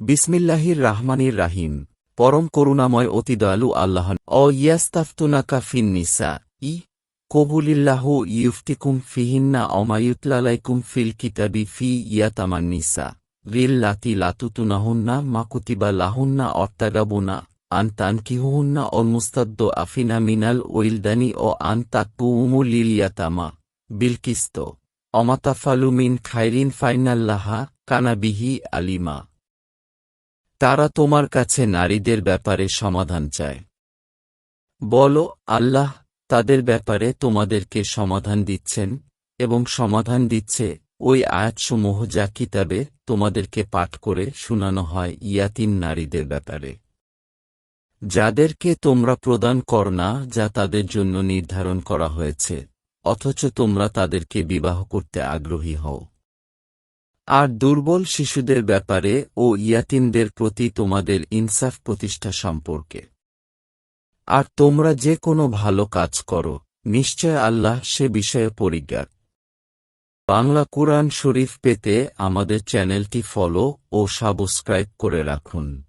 বিসমিল্লাহির রাহমানির রাহিম। পরম করুণাময় অতি দয়ালু আল্লাহ। অ ইয়াস্তাফতুনাকা ফিন নিসা। ই কবুলিল্লাহু ইউফতিকুম ফিহিন্না অমায়ুতলালাইকুম ফিল কিতাবি ফি ইয়াতামান নিসা। রিল লাতি লাতুতুনাহুন্না মাকুতিবা লাহুন্না অর্তাগাবুনা। আন্তান কিহুন্না অলমুস্তাদ্দ আফিনা মিনাল ওইলদানি ও আন্তাকুমু লিলিয়াতামা বিলকিস্ত। অমাতাফালু মিন খাইরিন ফাইনাল্লাহা কানাবিহি আলিমা। তারা তোমার কাছে নারীদের ব্যাপারে সমাধান চায়। বলো, আল্লাহ তাদের ব্যাপারে তোমাদেরকে সমাধান দিচ্ছেন, এবং সমাধান দিচ্ছে ওই আয়াতসমূহ যা কিতাবে তোমাদেরকে পাঠ করে শুনানো হয় ইয়াতিম নারীদের ব্যাপারে। যাদেরকে তোমরা প্রদান কর না, যা তাদের জন্য নির্ধারণ করা হয়েছে, অথচ তোমরা তাদেরকে বিবাহ করতে আগ্রহী হও। আর দুর্বল শিশুদের ব্যাপারে ও ইয়াতিনদের প্রতি তোমাদের ইনসাফ প্রতিষ্ঠা সম্পর্কে। আর তোমরা যে কোনো ভালো কাজ করো, নিশ্চয় আল্লাহ সে বিষয়ে পরিজ্ঞাত। বাংলা কুরআন শরীফ পেতে আমাদের চ্যানেলটি ফলো ও সাবস্ক্রাইব করে রাখুন।